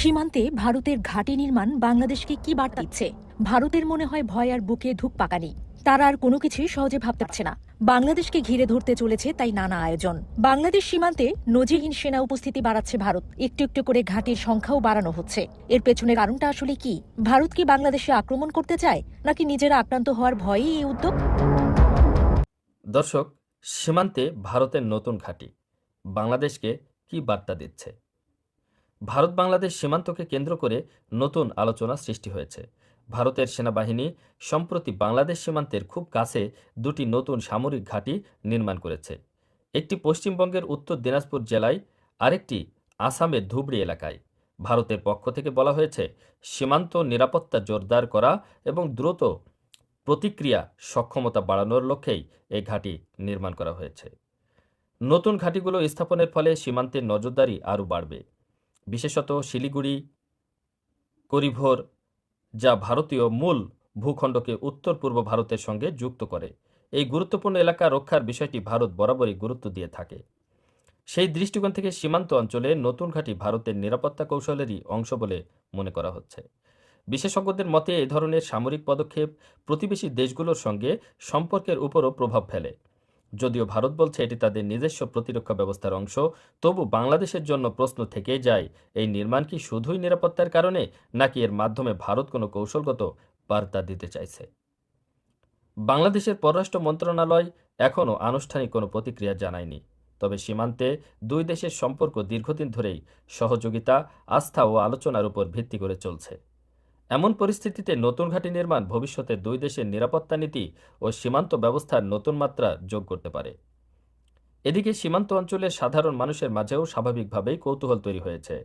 সীমান্তে ভারতের ঘাঁটি নির্মাণ বাংলাদেশকে কি বার্তা দিচ্ছে? ভারতের মনে হয় ভয় আর বুকে ধূপ পাকানি তারা আর কোনো কিছুই সহজে ভাবতে পারছে না। বাংলাদেশকে ঘিরে ধরতে চলেছে তাই নানা আয়োজন। বাংলাদেশ সীমান্তে নজিরহীন সেনা উপস্থিতি বাড়াচ্ছে ভারত। একটু একটু করে ঘাঁটির সংখ্যাও বাড়ানো হচ্ছে। এর পেছনে কারণটা আসলে কি? ভারত কি বাংলাদেশে আক্রমণ করতে চায়, নাকি নিজেরা আক্রান্ত হওয়ার ভয়েই এই উদ্যোগ? দর্শক, সীমান্তে ভারতের নতুন ঘাঁটি। বাংলাদেশকে কি বার্তা দিচ্ছে? ভারত বাংলাদেশ সীমান্তকে কেন্দ্র করে নতুন আলোচনা সৃষ্টি হয়েছে। ভারতের সেনাবাহিনী, সম্প্রতি বাংলাদেশ সীমান্তের খুব কাছে দুটি নতুন সামরিক ঘাঁটি নির্মাণ করেছে। একটি পশ্চিমবঙ্গের উত্তর দিনাজপুর জেলায়, আরেকটি আসামের ধুবড়ি এলাকায়। ভারতের পক্ষ থেকে বলা হয়েছে, সীমান্ত নিরাপত্তা জোরদার করা এবং দ্রুত প্রতিক্রিয়া সক্ষমতা বাড়ানোর লক্ষ্যেই এই ঘাঁটি নির্মাণ করা হয়েছে। নতুন ঘাঁটিগুলো স্থাপনের ফলে সীমান্তের নজরদারি আরও বাড়বে। বিশেষত শিলিগুড়ি, করিভোর, যা ভারতীয় মূল ভূখণ্ডকে উত্তর পূর্ব ভারতের সঙ্গে যুক্ত করে। এই গুরুত্বপূর্ণ এলাকা রক্ষার বিষয়টি ভারত বরাবরই গুরুত্ব দিয়ে থাকে। সেই দৃষ্টিকোণ থেকে সীমান্ত অঞ্চলে নতুন ঘাঁটি ভারতের নিরাপত্তা কৌশলেরই অংশ বলে মনে করা হচ্ছে। বিশেষজ্ঞদের মতে এ ধরনের সামরিক পদক্ষেপ প্রতিবেশী দেশগুলোর সঙ্গে সম্পর্কের উপরও প্রভাব ফেলে। যদিও ভারত বলছে এটি তাদের নিজস্ব প্রতিরক্ষা ব্যবস্থার অংশ, তবু বাংলাদেশের জন্য প্রশ্ন থেকেই যায়, এই নির্মাণ কি শুধুই নিরাপত্তার কারণে, নাকি এর মাধ্যমে ভারত কোনো কৌশলগত বার্তা দিতে চাইছে? বাংলাদেশের পররাষ্ট্র মন্ত্রণালয় এখনও আনুষ্ঠানিক কোনো প্রতিক্রিয়া জানায়নি, তবে সীমান্তে দুই দেশের সম্পর্ক দীর্ঘদিন ধরেই সহযোগিতা, আস্থা ও আলোচনার উপর ভিত্তি করে চলছে। এমন পরিস্থিতিতে নতুন ঘাঁটি নির্মাণ ভবিষ্যতে দুই দেশের নিরাপত্তা নীতি ও সীমান্ত ব্যবস্থার নতুন মাত্রা যোগ করতে পারে। এদিকে সীমান্ত অঞ্চলের সাধারণ মানুষের মাঝেও স্বাভাবিকভাবেই কৌতূহল তৈরি হয়েছে।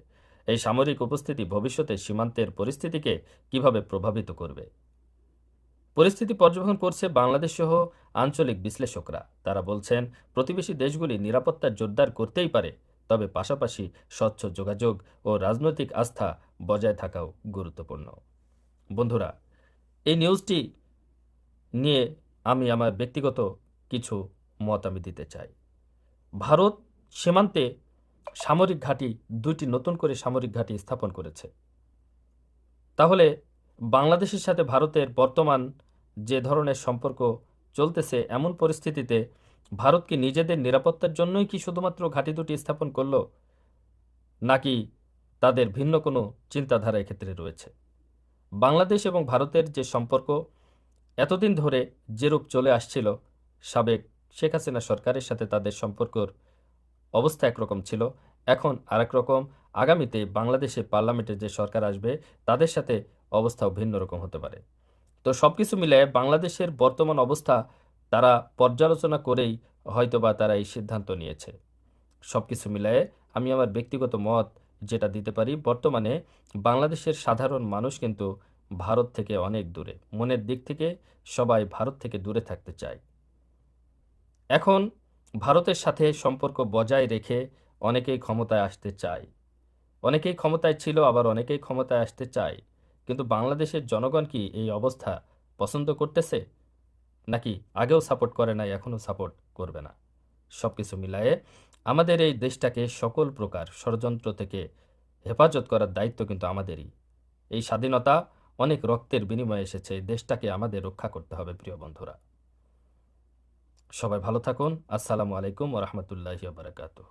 এই সামরিক উপস্থিতি ভবিষ্যতে সীমান্তের পরিস্থিতিকে কীভাবে প্রভাবিত করবে? পরিস্থিতি পর্যবেক্ষণ করছে বাংলাদেশ সহ আঞ্চলিক বিশ্লেষকরা। তারা বলছেন, প্রতিবেশী দেশগুলি নিরাপত্তা জোরদার করতেই পারে, তবে পাশাপাশি স্বচ্ছ যোগাযোগ ও রাজনৈতিক আস্থা বজায় থাকাও গুরুত্বপূর্ণ। বন্ধুরা, এই নিউজটি নিয়ে আমি আমার ব্যক্তিগত কিছু মত আমি দিতে চাই। ভারত সীমান্তে সামরিক ঘাঁটি দুইটি নতুন করে সামরিক ঘাঁটি স্থাপন করেছে। তাহলে বাংলাদেশের সাথে ভারতের বর্তমান যে ধরনের সম্পর্ক চলতেছে এমন পরিস্থিতিতে ভারত কি নিজেদের নিরাপত্তার জন্যই কি শুধুমাত্র ঘাঁটি দুটি স্থাপন করল, নাকি তাদের ভিন্ন কোনো চিন্তাধারা এক্ষেত্রে রয়েছে? বাংলাদেশ এবং ভারতের যে সম্পর্ক, এতদিন ধরে যেরূপ চলে আসছিল, সাবেক শেখ হাসিনা সরকারের সাথে তাদের সম্পর্কর অবস্থা একরকম ছিল। এখন আরেক রকম, আগামীতে বাংলাদেশে পার্লামেন্টে যে সরকার আসবে, তাদের সাথে অবস্থাও ভিন্ন রকম হতে পারে। তো সব কিছু মিলে বাংলাদেশের বর্তমান অবস্থা, তারা পর্যালোচনা করেই হয়তোবা তারা এই সিদ্ধান্ত নিয়েছে। সব কিছু মিলায়ে আমি আমার ব্যক্তিগত মত যেটা দিতে পারি, বর্তমানে বাংলাদেশের সাধারণ মানুষ কিন্তু ভারত থেকে অনেক দূরে। মনের দিক থেকে সবাই ভারত থেকে দূরে থাকতে চায়। এখন ভারতের সাথে সম্পর্ক বজায় রেখে অনেকেই ক্ষমতায় আসতে চায়। অনেকেই ক্ষমতায় ছিল, আবার অনেকেই ক্ষমতায় আসতে চায়। কিন্তু বাংলাদেশের জনগণ কি এই অবস্থা পছন্দ করতেছে? নাকি আগেও সাপোর্ট করে নাই, এখনও সাপোর্ট করবে না? সব কিছু মিলায়ে আমাদের এই দেশটাকে সকল প্রকার ষড়যন্ত্র থেকে হেফাজত করার দায়িত্ব কিন্তু আমাদেরই। এই স্বাধীনতা অনেক রক্তের বিনিময়ে এসেছে দেশটাকে আমাদের রক্ষা করতে হবে, প্রিয় বন্ধুরা। সবাই ভালো থাকুন। আসসালামু আলাইকুম ও রহমতুল্লাহ বারাকাতুহ।